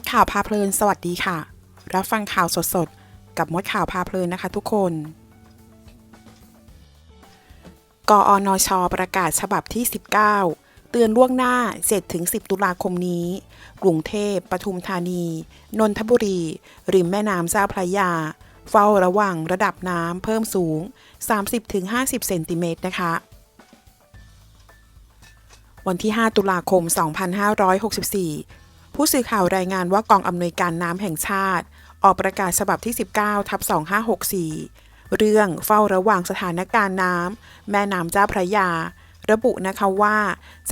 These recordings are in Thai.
ดข่าวพาเพลิน สวัสดีค่ะ รับฟังข่าวสดๆ กับมดข่าวพาเพลินนะคะทุกคน กอนช ประกาศฉบับที่ 19 เตือนล่วงหน้า 7-10 ตุลาคมนี้ กรุงเทพ ปทุมธานี นนทบุรี ริมแม่น้ำเจ้าพระยา เฝ้าระวังระดับน้ำเพิ่มสูง 30-50 เซนติเมตรนะคะวันที่ 5 ตุลาคม 2564 ผู้สื่อข่าวรายงานว่ากองอำนวยการน้ำแห่งชาติ ออกประกาศฉบับที่ 19 ทับ 2564 เรื่องเฝ้าระวังสถานการณ์น้ำแม่น้ำเจ้าพระยา ระบุนะคะว่า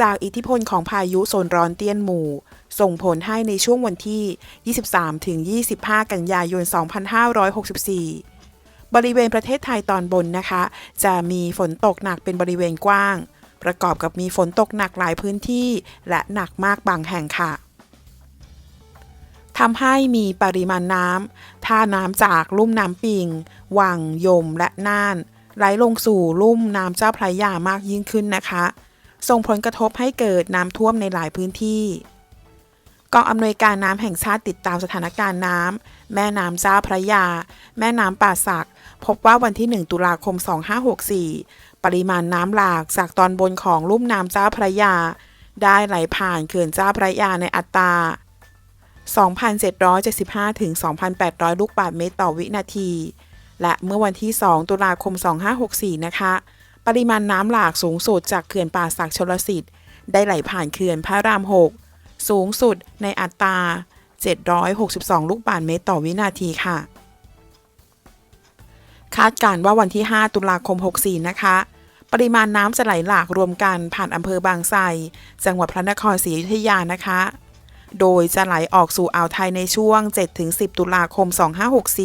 จากอิทธิพลของพายุโซนร้อนเตี้ยนหมู่ ส่งผลให้ในช่วงวันที่ 23ถึง25 กันยายน 2564บริเวณประเทศไทยตอนบนนะคะ จะมีฝนตกหนักเป็นบริเวณกว้าง ประกอบกับมีฝนตกหนักหลายพื้นที่ และหนักมากบางแห่งค่ะ ทำให้มีปริมาณน้ำท่าน้ำจากลุ่มน้ำปิง วัง ยม และน่าน ไหลลงสู่ลุ่มน้ำเจ้าพระยามากยิ่งขึ้นนะคะ ส่งผลกระทบให้เกิดน้ำท่วมในหลายพื้นที่กองอำนวยการน้ำแห่งชาติติดตามสถานการณ์น้ำแม่น้ำเจ้าพระยา แม่น้ำป่าสัก พบว่าวันที่ 1 ตุลาคม 2564 ปริมาณน้ำหลากจากตอนบนของลุ่มน้ำเจ้าพระยา ได้ไหลผ่านเขื่อนเจ้าพระยาในอัตรา 2,775 ถึง 2,800 ลูกบาศก์เมตรต่อวินาที และเมื่อวันที่ 2 ตุลาคม 2564 นะคะ ปริมาณน้ำหลากสูงสุดจากเขื่อนป่าสักชลสิทธิ์ ได้ไหลผ่านเขื่อนพระราม 6 สูงสุดในอัตรา 762 ลูกบาศก์เมตรต่อวินาทีค่ะ คาดการณ์ว่าวันที่ 5 ตุลาคม 64 นะคะ ปริมาณน้ำจะไหลหลากรวมกันผ่านอำเภอบางไทรจังหวัดพระนครศรีอยุธยานะคะ โดยจะไหลออกสู่อ่าวไทยในช่วง 7-10 ตุลาคม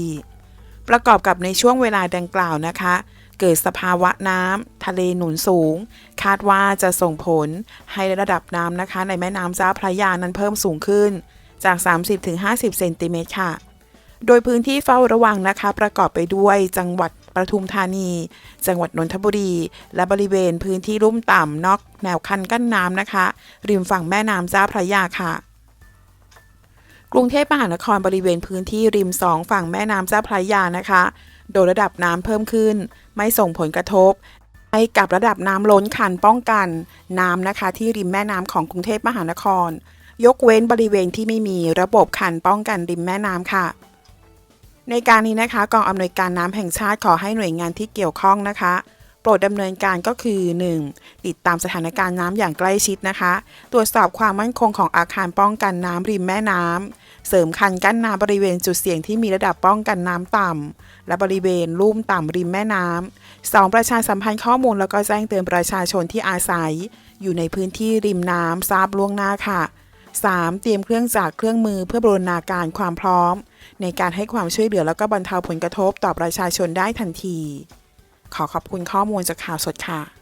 2564 ประกอบกับในช่วงเวลาดังกล่าวนะคะ เกิดสภาวะน้ำทะเลหนุนสูง คาดว่าจะส่งผลให้ระดับน้ำนะคะ ในแม่น้ำเจ้าพระยานั้นเพิ่มสูงขึ้นจาก 30-50 เซนติเมตรค่ะ โดยพื้นที่เฝ้าระวังนะคะ ประกอบไปด้วยจังหวัดปทุมธานี จังหวัดนนทบุรี และบริเวณพื้นที่ลุ่มต่ำนอกแนวคันกั้นน้ำนะคะ ริมฝั่งแม่น้ำเจ้าพระยาค่ะ กรุงเทพมหานครบริเวณพื้นที่ริมสองฝั่งแม่น้ำเจ้าพระยานะคะ โดยระดับน้ำเพิ่มขึ้น ไม่ส่งผลกระทบให้กับระดับน้ำล้นคันป้องกันน้ำนะคะ ที่ริมแม่น้ำของกรุงเทพมหานคร ยกเว้นบริเวณที่ไม่มีระบบคันป้องกันริมแม่น้ำค่ะ ในการนี้นะคะกองอำนวยการน้ำแห่งชาติขอให้หน่วยงานที่เกี่ยวข้องนะคะโปรดดำเนินการก็คือ 1. ติดตามสถานการณ์น้ำอย่างใกล้ชิดนะคะ ตรวจสอบความมั่นคงของอาคารป้องกันน้ำริมแม่น้ำ เสริมคันกั้นน้ำบริเวณจุดเสี่ยงที่มีระดับป้องกันน้ำต่ำ และบริเวณลุ่มต่ำริมแม่น้ำ 2. ประชาสัมพันธ์ข้อมูลแล้วก็แจ้งเตือนประชาชนที่อาศัย อยู่ในพื้นที่ริมน้ำทราบล่วงหน้าค่ะ 3. เตรียมเครื่องจักรเครื่องมือเพื่อบรณาการความพร้อม ในการให้ความช่วยเหลือแล้วก็บรรเทาผลกระทบต่อประชาชนได้ทันที ขอขอบคุณข้อมูลจากข่าวสดค่ะ